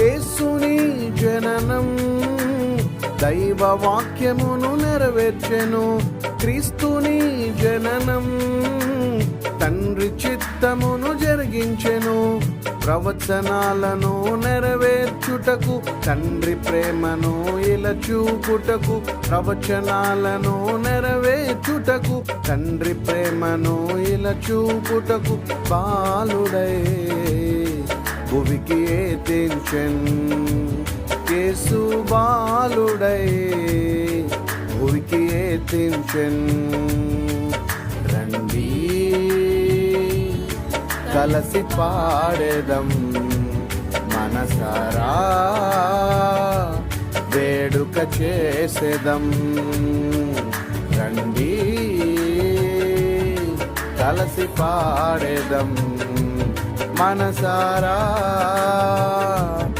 యేసుని జననం దైవ వాక్యమును నెరవేర్చెను క్రీస్తుని జననం తండ్రి చిత్తమును జరిగించెను ప్రవచనాలను నెరవేర్చుటకు తండ్రి ప్రేమను ఇలా చూపుటకు ప్రవచనాలను నెరవేర్చుటకు తండ్రి ప్రేమను ఇలా చూపుటకు బాలుడై భువికి తెంచెన్? కేసు బాలుడై భువికి తెంచెన్? రండి కలసి పాడేదం మనసారా వేడుక చేసేదం. రండి కలసి పాడేదం మనసారా